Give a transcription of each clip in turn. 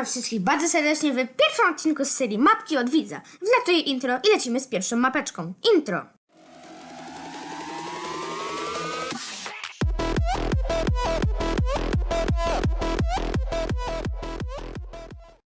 was wszystkich bardzo serdecznie w pierwszym odcinku z serii Mapki od Widza. Wlatuję intro i lecimy z pierwszą mapeczką. Intro.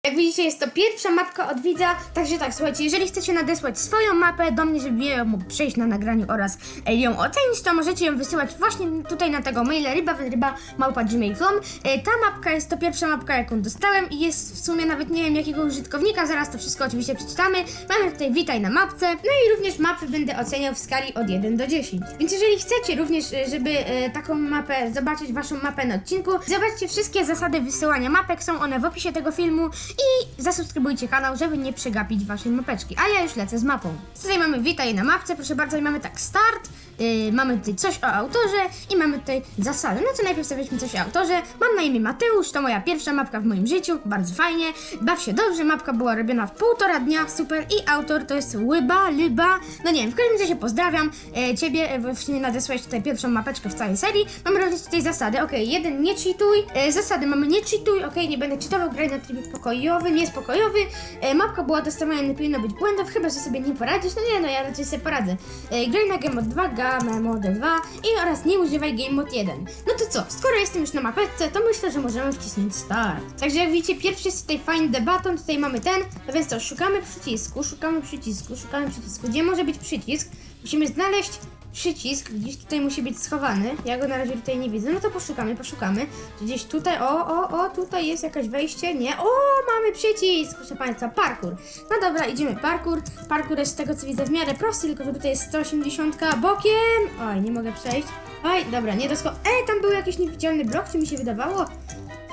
Jak widzicie, jest to pierwsza mapka od widza, także tak, słuchajcie, jeżeli chcecie nadesłać swoją mapę do mnie, żebym ja mógł przejść na nagraniu oraz e, ją ocenić, to możecie ją wysyłać właśnie tutaj na tego maila ryba.ryba.gmail.com e, Ta mapka jest to pierwsza mapka, jaką dostałem i jest w sumie nawet nie wiem jakiego użytkownika, zaraz to wszystko oczywiście przeczytamy. Mamy tutaj witaj na mapce, no i również mapy będę oceniał w skali od 1 do 10. Więc jeżeli chcecie również, e, żeby taką mapę, zobaczyć waszą mapę na odcinku, zobaczcie wszystkie zasady wysyłania mapek, są one w opisie tego filmu i zasubskrybujcie kanał, żeby nie przegapić waszej mapeczki. A ja już lecę z mapą. Tutaj mamy witaj na mapce, proszę bardzo, i mamy tak start, yy, mamy tutaj coś o autorze i mamy tutaj zasady. No to najpierw sobie coś o autorze. Mam na imię Mateusz, to moja pierwsza mapka w moim życiu, bardzo fajnie. Baw się dobrze, mapka była robiona w półtora dnia, super. I autor to jest Łyba, Lyba, no nie wiem, w każdym razie pozdrawiam e, ciebie, e, właśnie nadesłałeś tutaj pierwszą mapeczkę w całej serii. Mamy również tutaj zasady, okej, jeden, nie cheatuj, e, zasady mamy nie cheatuj, okej, nie będę cheatował, graj na trybie pokojowym, jest pokojowy, e, mapka była dostawana, nie powinno być błędów, chyba, że sobie nie poradzisz, no nie, no ja raczej sobie poradzę. E, graj na Game Mode 2, Game Mode 2 i oraz nie używaj Game Mode 1. No to co, skoro jestem już na mapeczce, to myślę, że możemy wcisnąć start. Także jak widzicie, pierwszy jest tutaj find the button, tutaj mamy ten, no więc to szukamy przycisku, szukamy przycisku, szukamy przycisku. Gdzie może być przycisk? Musimy znaleźć przycisk, gdzieś tutaj musi być schowany. Ja go na razie tutaj nie widzę. No to poszukamy, poszukamy. Gdzieś tutaj, o, o, o, tutaj jest jakieś wejście, nie? O, mamy przycisk, proszę Państwa, parkour. No dobra, idziemy parkour. Parkour jest z tego co widzę w miarę prosty, tylko że tutaj jest 180 bokiem. Oj, nie mogę przejść. Oj, dobra, nie dosko... Ej, tam był jakiś niewidzialny blok, czy mi się wydawało?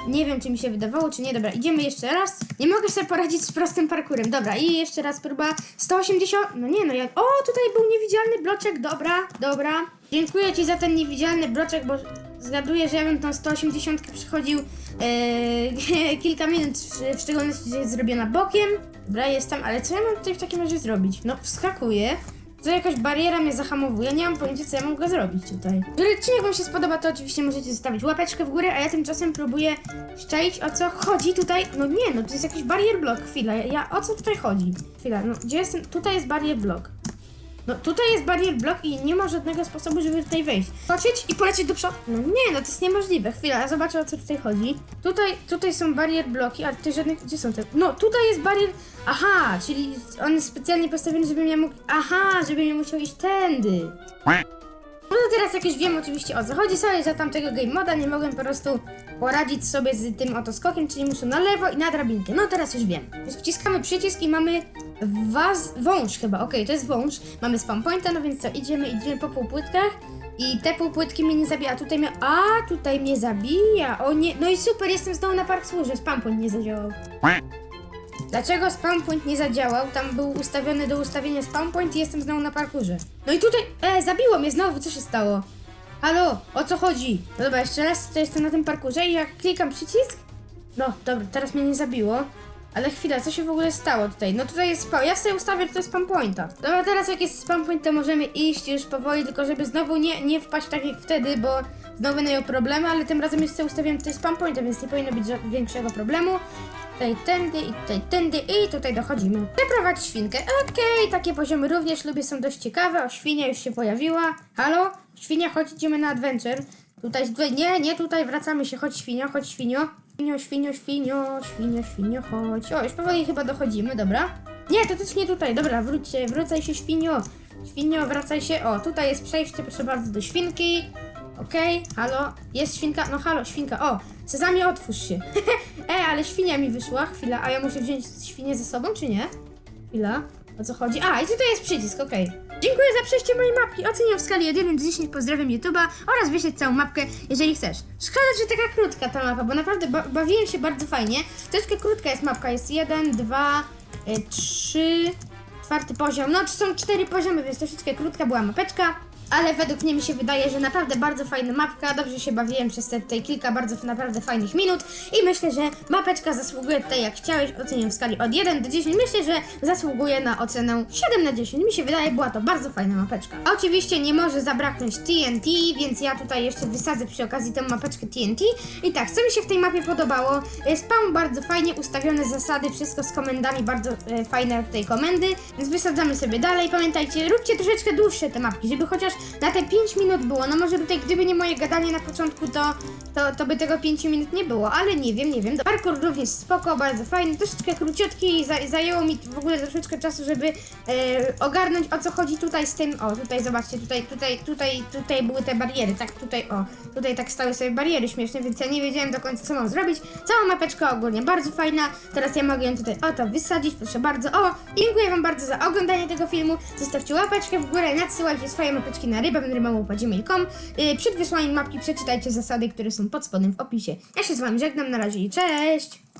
Nie wiem, czy mi się wydawało, czy nie. Dobra, idziemy jeszcze raz. Nie mogę sobie poradzić z prostym parkurem. Dobra, i jeszcze raz próba. 180. No nie, no jak. O, tutaj był niewidzialny bloczek. Dobra, dobra. Dziękuję Ci za ten niewidzialny bloczek, bo zgaduję, że ja bym tą 180 przychodził e, kilka minut, w, szczególności, że jest zrobiona bokiem. Dobra, jestem, ale co ja mam tutaj w takim razie zrobić? No, wskakuję. To jakaś bariera mnie zahamowuje, nie mam pojęcia co ja mogę zrobić tutaj. Jeżeli odcinek wam się spodoba, to oczywiście możecie zostawić łapeczkę w górę, a ja tymczasem próbuję szczaić o co chodzi tutaj. No nie, no to jest jakiś barier blok, chwila, ja, o co tutaj chodzi? Chwila, no gdzie jestem? Tutaj jest barier blok. No tutaj jest barier blok i nie ma żadnego sposobu, żeby tutaj wejść. Skoczyć i polecieć do przodu. No nie, no to jest niemożliwe. Chwila, ja zobaczę o co tutaj chodzi. Tutaj, tutaj są barier bloki, ale tutaj żadnych. Gdzie są te? No tutaj jest barier. Aha, czyli on jest specjalnie postawiony, żebym ja mógł. Aha, żebym ja musiał iść tędy. To teraz jakieś wiem oczywiście o co chodzi. Sorry za tamtego game moda, nie mogłem po prostu poradzić sobie z tym oto skokiem, czyli muszę na lewo i na drabinkę. No teraz już wiem. Więc wciskamy przycisk i mamy was, wąż chyba, okej, to jest wąż. Mamy spam pointa, no więc co, idziemy, idziemy po półpłytkach. I te półpłytki mnie nie zabija, a tutaj mnie, a tutaj mnie zabija, o nie, no i super, jestem znowu na park służy, spam point nie zadziałał. Dlaczego spam point nie zadziałał? Tam był ustawiony do ustawienia spam point i jestem znowu na parkurze. No i tutaj, e, zabiło mnie znowu, co się stało? Halo, o co chodzi? No dobra, jeszcze raz, to jestem na tym parkurze i jak klikam przycisk? No, dobra, teraz mnie nie zabiło. Ale chwila, co się w ogóle stało tutaj? No tutaj jest spam, ja sobie ustawię tutaj spam pointa. Dobra, teraz jak jest spam point, to możemy iść już powoli, tylko żeby znowu nie, nie wpaść tak jak wtedy, bo znowu miał problemy, ale tym razem sobie ustawiłem tutaj spam pointa, więc nie powinno być większego problemu. Tutaj tędy i tutaj tędy i tutaj dochodzimy. Przeprowadź świnkę. Okej, takie poziomy również lubię, są dość ciekawe. O, świnia już się pojawiła. Halo? Świnia, chodź, idziemy na adventure. Tutaj, nie, nie, tutaj wracamy się. Chodź, świnio, chodź, świnio. Świnio, świnio, świnio, świnio, świnio, chodź. O, już powoli chyba dochodzimy, dobra. Nie, to też nie tutaj. Dobra, wróćcie, wracaj się, świnio. Świnio, wracaj się. O, tutaj jest przejście, proszę bardzo, do świnki. Okej, halo, jest świnka, no halo, świnka, o, Sezamie, otwórz się. e, ale świnia mi wyszła, chwila, a ja muszę wziąć świnię ze sobą, czy nie? Chwila, o co chodzi? A, i tutaj jest przycisk, okej. Dziękuję za przejście mojej mapki, oceniam w skali od 1 do 10, pozdrawiam YouTube'a oraz wyśleć całą mapkę, jeżeli chcesz. Szkoda, że taka krótka ta mapa, bo naprawdę ba bawiłem się bardzo fajnie. Troszkę krótka jest mapka, jest 1, 2, 3, czwarty poziom, no są cztery poziomy, więc troszeczkę krótka była mapeczka. Ale według mnie mi się wydaje, że naprawdę bardzo fajna mapka, dobrze się bawiłem przez te tutaj kilka bardzo naprawdę fajnych minut i myślę, że mapeczka zasługuje tutaj jak chciałeś, oceniam w skali od 1 do 10, myślę, że zasługuje na ocenę 7 na 10, mi się wydaje, była to bardzo fajna mapeczka. Oczywiście nie może zabraknąć TNT, więc ja tutaj jeszcze wysadzę przy okazji tę mapeczkę TNT i tak, co mi się w tej mapie podobało, e, spawn bardzo fajnie, ustawione zasady, wszystko z komendami, bardzo e, fajne tutaj komendy, więc wysadzamy sobie dalej, pamiętajcie, róbcie troszeczkę dłuższe te mapki, żeby chociaż na te 5 minut było, no może tutaj gdyby nie moje gadanie na początku, to, to, to by tego 5 minut nie było, ale nie wiem, nie wiem, parkour również spoko, bardzo fajny, troszeczkę króciutki i za, zajęło mi w ogóle troszeczkę czasu, żeby e, ogarnąć o co chodzi tutaj z tym, o tutaj zobaczcie, tutaj, tutaj, tutaj, tutaj były te bariery, tak tutaj, o, tutaj tak stały sobie bariery śmieszne, więc ja nie wiedziałem do końca co mam zrobić, cała mapeczka ogólnie bardzo fajna, teraz ja mogę ją tutaj, o to wysadzić, proszę bardzo, o, dziękuję wam bardzo za oglądanie tego filmu, zostawcie łapeczkę w górę, nadsyłajcie swoje mapeczki na rybę, rybamałpa.gmail.com, yy, przed wysłaniem mapki przeczytajcie zasady, które są pod spodem w opisie. Ja się z wami żegnam, na razie i cześć!